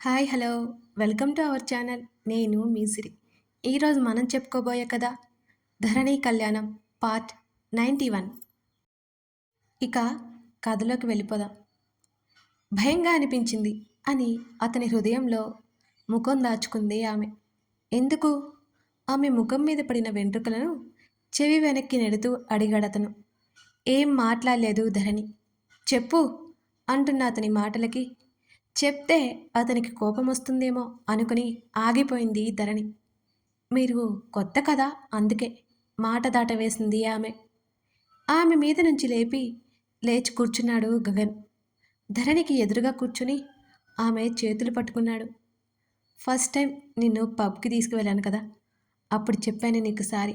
Hi hello. Welcome to our channel. నేను మీ సిరి ఈరోజు మనం చెప్పుకోబోయే కదా ధరణి కళ్యాణం పార్ట్ నైంటీ వన్. ఇక కథలోకి వెళ్ళిపోదాం. భయంగా అనిపించింది అని అతని హృదయంలో ముఖం దాచుకుంది ఆమె. ఎందుకు? ఆమె ముఖం మీద పడిన వెంట్రుకలను చెవి వెనక్కి నెడుతూ అడిగాడతను ఏం మాట్లాడలేదు ధరణి. చెప్పు అంటున్న అతని మాటలకి చెప్తే అతనికి కోపం వస్తుందేమో అనుకుని ఆగిపోయింది ధరణి. మీరు కొత్త కదా అందుకే మాట దాట వేసింది ఆమె. ఆమె మీద నుంచి లేపి లేచి కూర్చున్నాడు గగన్. ధరణికి ఎదురుగా కూర్చుని ఆమె చేతులు పట్టుకున్నాడు. ఫస్ట్ టైం నిన్ను పబ్కి తీసుకువెళ్ళాను కదా. అప్పుడు చెప్పాను నీకు సారీ.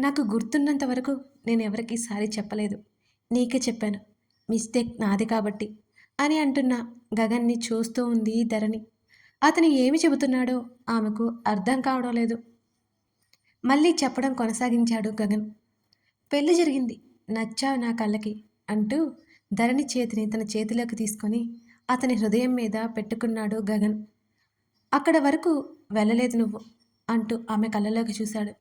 నాకు గుర్తున్నంత వరకు నేను ఎవరికీ సారీ చెప్పలేదు. నీకే చెప్పాను. మిస్టేక్ నాది కాబట్టి. అని అంటున్న. గగన్ని చూస్తూ ఉంది ధరణి. అతను ఏమి చెబుతున్నాడో ఆమెకు అర్థం కావడం లేదు. మళ్ళీ చెప్పడం కొనసాగించాడు గగన్. పెళ్ళి జరిగింది. నచ్చావు నా కళ్ళకి అంటూ ధరణి చేతిని తన చేతిలోకి తీసుకొని అతని హృదయం మీద పెట్టుకున్నాడు గగన్. అక్కడ వరకు వెళ్ళలేదు నువ్వు అంటూ ఆమె కళ్ళలోకి చూశాడు.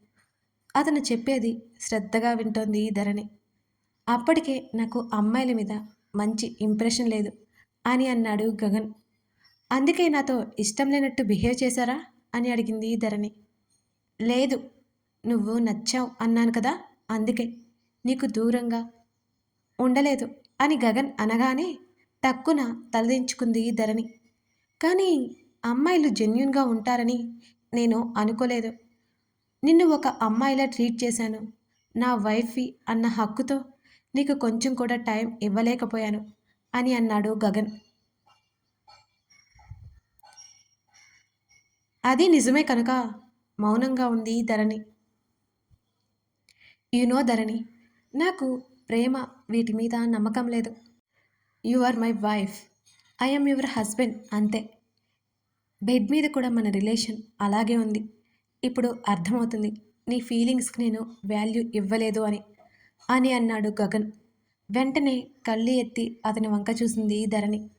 అతను చెప్పేది శ్రద్ధగా వింటోంది ధరణి. అప్పటికే నాకు అమ్మాయిల మీద మంచి ఇంప్రెషన్ లేదు. అని అన్నాడు గగన్. అందుకే నాతో ఇష్టం లేనట్టు బిహేవ్ చేశారా? అని అడిగింది ధరణి. లేదు నువ్వు నచ్చావు అన్నాను కదా అందుకే. నీకు దూరంగా. ఉండలేదు అని గగన్ అనగానే టక్కున తలదించుకుంది ధరణి. కానీ అమ్మాయిలు జెన్యున్గా ఉంటారని నేను అనుకోలేదు. నిన్ను ఒక అమ్మాయిలా ట్రీట్ చేశాను. నా వైఫీ అన్న హక్కుతో నీకు కొంచెం కూడా టైం ఇవ్వలేకపోయాను. అని అన్నాడు గగన్. అది నిజమే కనుక మౌనంగా ఉంది ధరణి. యునో ధరణి నాకు ప్రేమ వీటి మీద నమ్మకం లేదు. You are my wife I'm your husband అంతే. బెడ్ మీద కూడా మన రిలేషన్ అలాగే ఉంది. ఇప్పుడు అర్థమవుతుంది నీ ఫీలింగ్స్కి నేను వాల్యూ ఇవ్వలేదు అని. అని అన్నాడు గగన్. వెంటనే కళ్ళు ఎత్తి అతని వంక చూసింది ధరణి.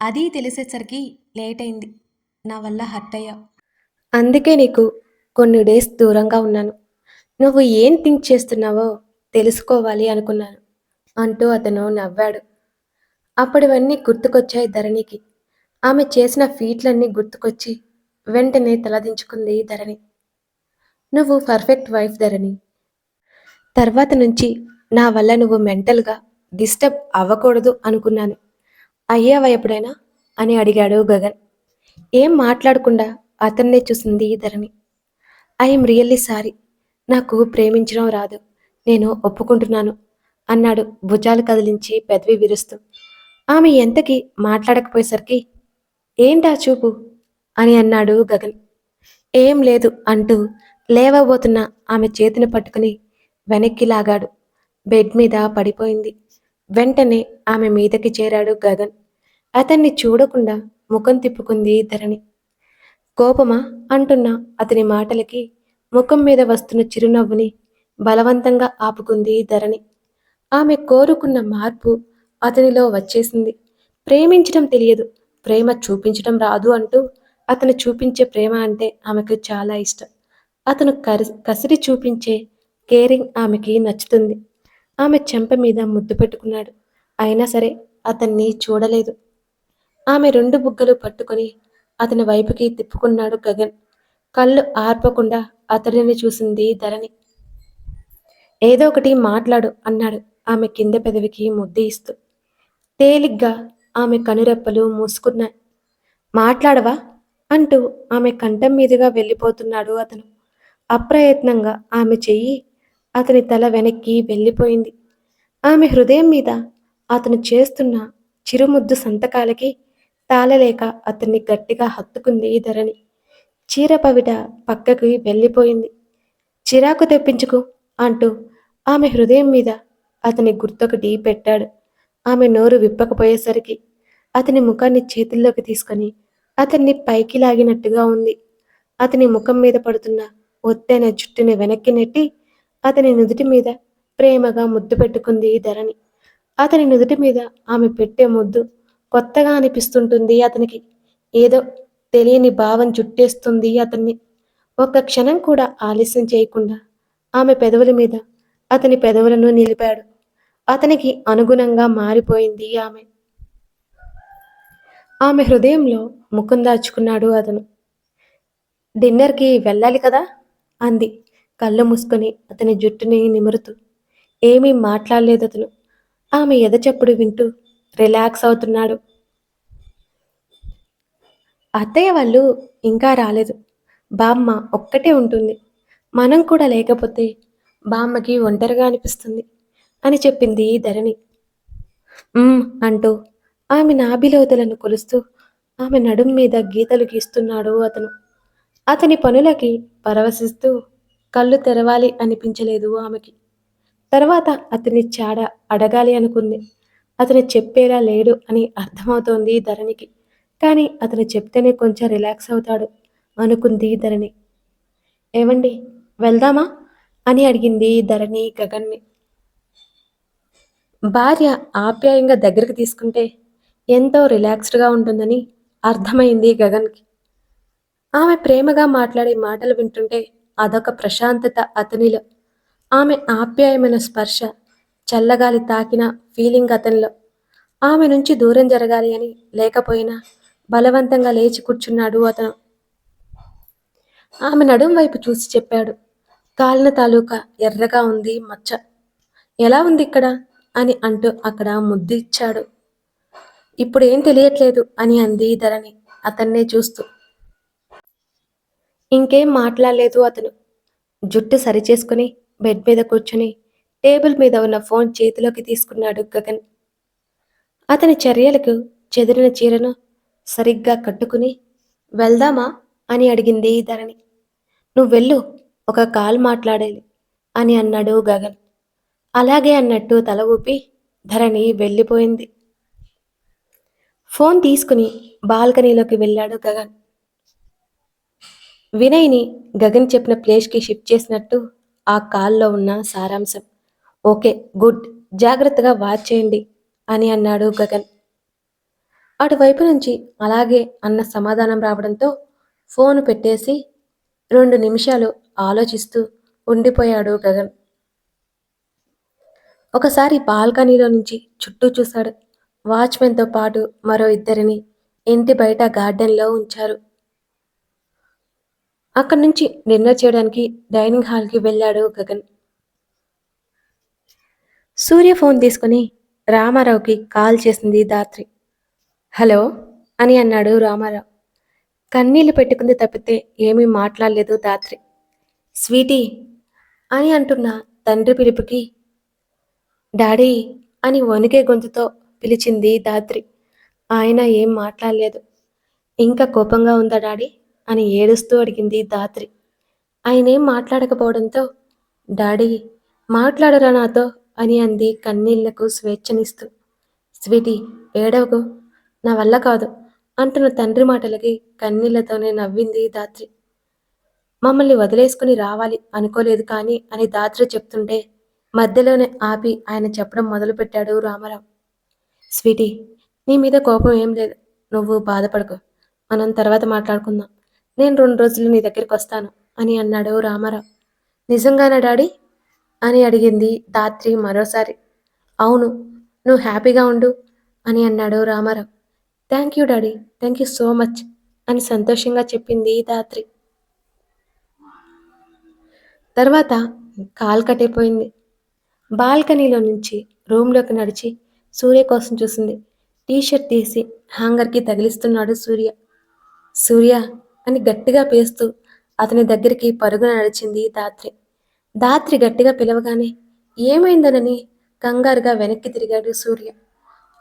అది తెలిసేసరికి లేట్ అయింది నా వల్ల హర్ట్ అయ్యా. అందుకే నీకు కొన్ని డేస్ దూరంగా ఉన్నాను. నువ్వు ఏం థింక్ చేస్తున్నావో తెలుసుకోవాలి అనుకున్నాను అంటూ అతను నవ్వాడు. అప్పటివన్నీ గుర్తుకొచ్చాయి ధరణికి. ఆమె చేసిన ఫీట్లన్నీ గుర్తుకొచ్చి వెంటనే తలదించుకుంది ధరణి. నువ్వు పర్ఫెక్ట్ వైఫ్ ధరణి. తర్వాత నుంచి నా వల్ల నువ్వు మెంటల్గా డిస్టర్బ్ అవ్వకూడదు అనుకున్నాను. అయ్యావా ఎప్పుడైనా? అని అడిగాడు గగన్. ఏం మాట్లాడకుండా అతన్నే చూసింది ధరణి. I'm really sorry. నాకు ప్రేమించడం రాదు. నేను ఒప్పుకుంటున్నాను అన్నాడు భుజాలు కదిలించి పెదవి విరుస్తూ. ఆమె ఎంతకి మాట్లాడకపోయేసరికి ఏంటా చూపు? అని అన్నాడు గగన్. ఏం లేదు అంటూ లేవబోతున్న ఆమె చేతిని పట్టుకుని వెనక్కి లాగాడు. బెడ్ మీద పడిపోయింది. వెంటనే ఆమె మీదకి చేరాడు గగన్. అతన్ని చూడకుండా ముఖం తిప్పుకుంది ధరణి. కోపమా? అంటున్న అతని మాటలకి. ముఖం మీద వస్తున్న చిరునవ్వుని బలవంతంగా ఆపుకుంది ధరణి. ఆమె కోరుకున్న మార్పు అతనిలో వచ్చేసింది. ప్రేమించడం తెలియదు. ప్రేమ చూపించడం రాదు అంటూ అతను చూపించే ప్రేమ అంటే ఆమెకు చాలా ఇష్టం. అతను కసిరి చూపించే కేరింగ్ ఆమెకి నచ్చుతుంది. ఆమె చెంప మీద ముద్దు పెట్టుకున్నాడు. అయినా సరే అతన్ని చూడలేదు. ఆమె రెండు బుగ్గలు పట్టుకొని అతని వైపుకి తిప్పుకున్నాడు గగన్. కళ్ళు ఆర్పకుండా అతడిని చూసింది ధరణి. ఏదో ఒకటి మాట్లాడు అన్నాడు ఆమె కింద పెదవికి ముద్దు ఇస్తూ. తేలిగ్గా ఆమె కనురెప్పలు మూసుకున్నాయి. మాట్లాడవా? అంటూ ఆమె కంఠం మీదుగా వెళ్ళిపోతున్నాడు అతను. అప్రయత్నంగా ఆమె చెయ్యి అతని తల వెనక్కి వెళ్ళిపోయింది. ఆమె హృదయం మీద అతను చేస్తున్న చిరుముద్దు సంతకాలకి తాళలేక అతన్ని గట్టిగా హత్తుకుంది ధరణి. చీరపవిట పక్కకి వెళ్ళిపోయింది. చిరాకు తెప్పించుకు అంటూ ఆమె హృదయం మీద అతని గుర్తొకటి పెట్టాడు. ఆమె నోరు విప్పకపోయేసరికి అతని ముఖాన్ని చేతుల్లోకి తీసుకొని అతన్ని పైకి లాగినట్టుగా ఉంది. అతని ముఖం మీద పడుతున్న ఒత్తైన జుట్టుని వెనక్కి నెట్టి అతని నుదుటి మీద ప్రేమగా ముద్దు పెట్టుకుంది ధరణి. అతని నుదుటి మీద ఆమె పెట్టే ముద్దు కొత్తగా అనిపిస్తుంటుంది అతనికి. ఏదో తెలియని భావం చుట్టేస్తుంది అతన్ని. ఒక్క క్షణం కూడా ఆలస్యం చేయకుండా ఆమె పెదవుల మీద అతని పెదవులను నిలిపాడు. అతనికి అనుగుణంగా మారిపోయింది ఆమె. ఆమె హృదయంలో ముఖం దాచుకున్నాడు అతను. డిన్నర్కి వెళ్ళాలి కదా? అంది. కళ్ళు మూసుకొని అతని జుట్టుని నిమురుతూ. ఏమీ మాట్లాడలేదు అతను. ఆమె ఎదచప్పుడు వింటూ రిలాక్స్ అవుతున్నాడు. అత్తయ్య వాళ్ళు ఇంకా రాలేదు. బామ్మ ఒక్కటే ఉంటుంది. మనం కూడా లేకపోతే బామ్మకి ఒంటరిగా అనిపిస్తుంది అని చెప్పింది ధరణి. అంటూ ఆమె నాభిలోతులను కొలుస్తూ ఆమె నడుం మీద గీతలు గీస్తున్నాడు అతను. అతని పనులకి పరవశిస్తూ కళ్ళు తెరవాలి అనిపించలేదు ఆమెకి. తర్వాత అతని చాడ అడగాలి అనుకుంది. అతను చెప్పేలా లేడు అని అర్థమవుతోంది ధరణికి. కానీ అతను చెప్తేనే కొంచెం రిలాక్స్ అవుతాడు అనుకుంది ధరణి. ఏమండి వెళ్దామా? అని అడిగింది ధరణి గగన్ని. భార్య ఆప్యాయంగా దగ్గరికి తీసుకుంటే ఎంతో రిలాక్స్డ్గా ఉంటుందని అర్థమైంది గగన్కి. ఆమె ప్రేమగా మాట్లాడే మాటలు వింటుంటే అదొక ప్రశాంతత అతనిలో. ఆమె ఆప్యాయమైన స్పర్శ చల్లగాలి తాకిన ఫీలింగ్ అతనిలో. ఆమె నుంచి దూరం జరగాలి అని లేకపోయినా బలవంతంగా లేచి కూర్చున్నాడు అతను. ఆమె నడుం వైపు చూసి చెప్పాడు కాలిన తాలూకా ఎర్రగా ఉంది మచ్చ. ఎలా ఉంది ఇక్కడ? అని అంటూ అక్కడ ముద్దు ఇచ్చాడు. ఇప్పుడు ఏం తెలియట్లేదు అని అంది ధరణి అతన్నే చూస్తూ. ఇంకేం మాట్లాడలేదు అతను. జుట్టు సరిచేసుకుని బెడ్ మీద కూర్చుని టేబుల్ మీద ఉన్న ఫోన్ చేతిలోకి తీసుకున్నాడు గగన్. అతని చర్యలకు చెదిరిన చీరను సరిగ్గా కట్టుకుని వెళ్దామా? అని అడిగింది ధరణి. నువ్వు వెళ్ళు ఒక కాల్ మాట్లాడాలి అని అన్నాడు గగన్. అలాగే అన్నట్టు తల ఊపి ధరణి వెళ్ళిపోయింది. ఫోన్ తీసుకుని బాల్కనీలోకి వెళ్ళాడు గగన్. వినయ్ని గగన్ చెప్పిన ప్లేస్కి షిఫ్ట్ చేసినట్టు ఆ కాల్లో ఉన్న సారాంశం. Okay good. జాగ్రత్తగా వాచ్ చేయండి అని అన్నాడు గగన్. అటువైపు నుంచి అలాగే అన్న సమాధానం రావడంతో ఫోన్ పెట్టేసి రెండు నిమిషాలు ఆలోచిస్తూ ఉండిపోయాడు గగన్. ఒకసారి బాల్కనీలో నుంచి చుట్టూ చూశాడు. వాచ్మెన్తో పాటు మరో ఇద్దరిని ఇంటి బయట గార్డెన్లో ఉంచారు. అక్కడి నుంచి డిన్నర్ చేయడానికి డైనింగ్ హాల్కి వెళ్ళాడు గగన్. సూర్య ఫోన్ తీసుకుని రామారావుకి కాల్ చేసింది దాత్రి హలో అని అన్నాడు రామారావు. కన్నీళ్ళు పెట్టుకుంది తప్పితే ఏమీ మాట్లాడలేదు దాత్రి స్వీటీ అని అంటున్న తండ్రి పిలుపుకి డాడీ అని వణికే గొంతుతో పిలిచింది దాత్రి ఆయన ఏం మాట్లాడలేదు. ఇంకా కోపంగా ఉందా డాడీ? అని ఏడుస్తూ అడిగింది దాత్రి. ఆయనేం మాట్లాడకపోవడంతో డాడీ మాట్లాడరా నాతో అని అంది కన్నీళ్ళకు స్వేచ్ఛనిస్తూ. స్వీటీ ఏడవకు నా వల్ల కాదు అంటున్న తండ్రి మాటలకి కన్నీళ్ళతోనే నవ్వింది దాత్రి. మమ్మల్ని వదిలేసుకుని రావాలి అనుకోలేదు కానీ అని దాత్రి చెప్తుంటే మధ్యలోనే ఆపి ఆయన చెప్పడం మొదలుపెట్టాడు రామారావు. స్వీటీ నీ మీద కోపం ఏం లేదు నువ్వు బాధపడకు. మనం తర్వాత మాట్లాడుకుందాం. నేను రెండు రోజులు నీ దగ్గరికి వస్తాను అని అన్నాడు రామారావు. నిజంగానా డాడీ? అని అడిగింది ధాత్రి మరోసారి. అవును నువ్వు హ్యాపీగా ఉండు అని అన్నాడు Ramarao. Thank you daddy thank you so much అని సంతోషంగా చెప్పింది ధాత్రి తర్వాత కాల్ కట్టయిపోయింది బాల్కనీలో నుంచి రూమ్లోకి నడిచి సూర్య కోసం చూసింది. టీషర్ట్ తీసి హ్యాంగర్కి తగిలిస్తున్నాడు సూర్య. సూర్య అని గట్టిగా పేస్తూ అతని దగ్గరికి పరుగున నడిచింది దాత్రి దాత్రి గట్టిగా పిలవగానే ఏమైందనని? కంగారుగా వెనక్కి తిరిగాడు సూర్య.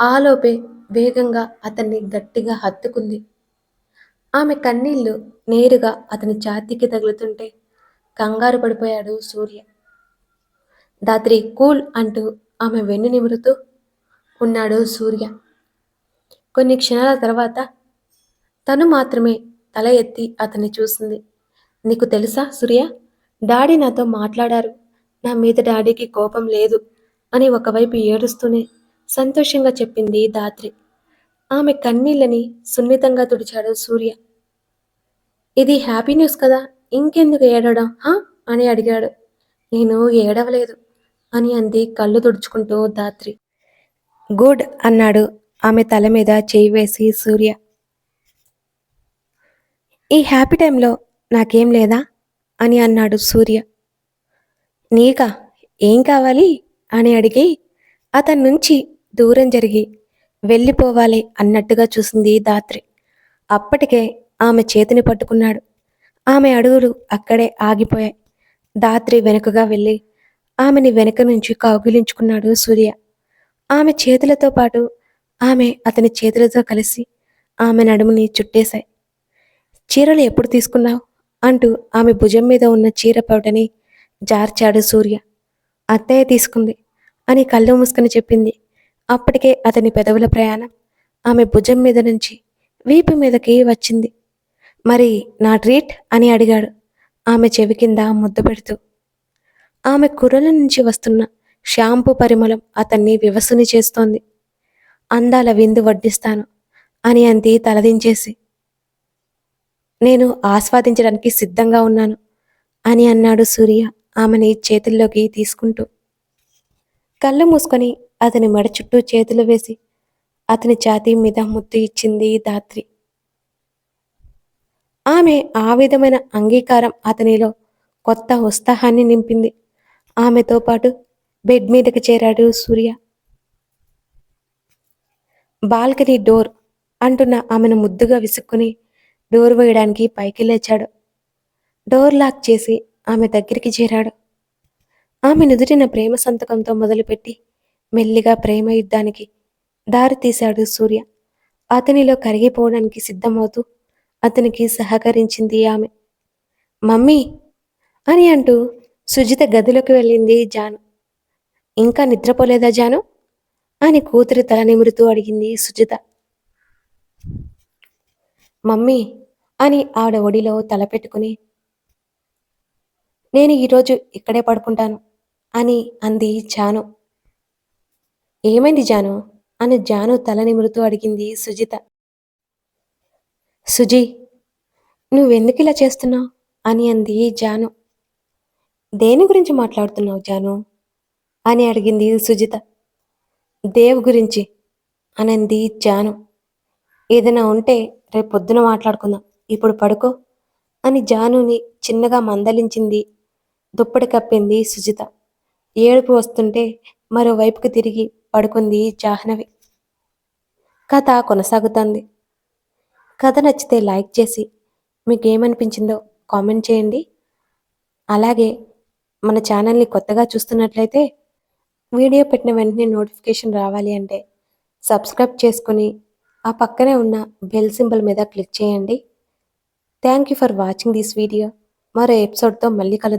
ఆలోపే వేగంగా అతన్ని గట్టిగా హత్తుకుంది. ఆమె కన్నీళ్ళు నేరుగా అతని ఛాతీకి తగులుతుంటే కంగారు పడిపోయాడు సూర్య. దాత్రి కూల్ అంటూ ఆమె వెన్ను నిమురుతూ ఉన్నాడు సూర్య. కొన్ని క్షణాల తర్వాత తను మాత్రమే తల ఎత్తి అతన్ని చూసింది. నీకు తెలుసా సూర్య? డాడీ నాతో మాట్లాడారు. నా మీద డాడీకి కోపం లేదు అని ఒకవైపు ఏడుస్తూనే సంతోషంగా చెప్పింది దాత్రి ఆమె కన్నీళ్ళని సున్నితంగా తుడిచాడు సూర్య. ఇది హ్యాపీ న్యూస్ కదా? ఇంకెందుకు ఏడవడం హా? అని అడిగాడు. నేను ఏడవలేదు అని అంది కళ్ళు తుడుచుకుంటూ దాత్రి గుడ్ అన్నాడు. ఆమె తల మీద చేయి వేసి సూర్య. ఈ హ్యాపీ టైంలో నాకేం లేదా? అని అన్నాడు సూర్య. నీకా ఏం కావాలి? అని అడిగి అతని నుంచి దూరం జరిగి వెళ్ళిపోవాలి అన్నట్టుగా చూసింది దాత్రి. అప్పటికే ఆమె చేతిని పట్టుకున్నాడు. ఆమె అడుగులు అక్కడే ఆగిపోయాయి. దాత్రి వెనుకగా వెళ్ళి ఆమెని వెనుక నుంచి కౌగిలించుకున్నాడు సూర్య. ఆమె చేతులతో పాటు ఆమె అతని చేతులతో కలిసి ఆమె నడుముని చుట్టేశాయి. చీరలు ఎప్పుడు తీసుకున్నావు? అంటూ ఆమె భుజం మీద ఉన్న చీర పౌటని జార్చాడు సూర్య. అత్తయ్య తీసుకుంది అని కళ్ళు మూసుకుని చెప్పింది. అప్పటికే అతని పెదవుల ప్రయాణం ఆమె భుజం మీద నుంచి వీపు మీదకి వచ్చింది. మరి నా ట్రీట్? అని అడిగాడు. ఆమె చెవి కింద ముద్దు పెడుతూ. ఆమె కుర్రల నుంచి వస్తున్న షాంపూ పరిమళం అతన్ని వివసుని చేస్తోంది. అందాల విందు వడ్డిస్తాను అని అంది తలదించేసి. నేను ఆస్వాదించడానికి సిద్ధంగా ఉన్నాను అని అన్నాడు సూర్య ఆమెని చేతుల్లోకి తీసుకుంటూ. కళ్ళు మూసుకొని అతని మెడ చుట్టూ చేతులు వేసి అతని ఛాతీ మీద ముద్దు ఇచ్చింది దాత్రి ఆమె ఆ విధమైన అంగీకారం అతనిలో కొత్త ఉత్సాహాన్ని నింపింది. ఆమెతో పాటు బెడ్ మీదకి చేరాడు సూర్య. బాల్కనీ డోర్ అంటున్న ఆమెను ముద్దుగా విసుక్కుని డోర్ వేయడానికి పైకి లేచాడు. డోర్ లాక్ చేసి ఆమె దగ్గరికి చేరాడు. ఆమె నుదుటిన ప్రేమ సంతకంతో మొదలుపెట్టి మెల్లిగా ప్రేమ యుద్ధానికి దారి తీశాడు సూర్య. అతనిలో కరిగిపోవడానికి సిద్ధమవుతూ అతనికి సహకరించింది ఆమె. మమ్మీ! అని అంటూ సుజిత గదిలోకి వెళ్ళింది జాను. ఇంకా నిద్రపోలేదా జాను? అని కూతురు తల నిమురుతూ అడిగింది సుజిత. మమ్మీ అని ఆవిడ ఒడిలో తలపెట్టుకుని నేను ఈరోజు ఇక్కడే పడుకుంటాను అని అంది జాను. ఏమైంది జాను? అని జాను తల నిమురుతూ అడిగింది సుజిత. సుజీ నువ్వెందుకు ఇలా చేస్తున్నావు? అని అంది జాను. దేని గురించి మాట్లాడుతున్నావు జాను? అని అడిగింది సుజిత. దేవ్ గురించి అనంది జాను. ఏదైనా ఉంటే రేపు పొద్దున మాట్లాడుకుందాం. ఇప్పుడు పడుకో అని జానుని చిన్నగా మందలించింది. దుప్పటి కప్పింది సుజిత. ఏడుపు వస్తుంటే మరోవైపుకి తిరిగి పడుకుంది జాహ్నవి. కథ కొనసాగుతుంది. కథ నచ్చితే లైక్ చేసి మీకు ఏమనిపించిందో కామెంట్ చేయండి. అలాగే మన ఛానల్ని కొత్తగా చూస్తున్నట్లయితే వీడియో పెట్టిన వెంటనే నోటిఫికేషన్ రావాలి అంటే సబ్స్క్రైబ్ చేసుకొని ఆ పక్కనే ఉన్న బెల్ సింబల్ మీద క్లిక్ చేయండి. Thank you for watching this video మరో ఎపిసోడ్తో మళ్ళీ కలుద్దాం.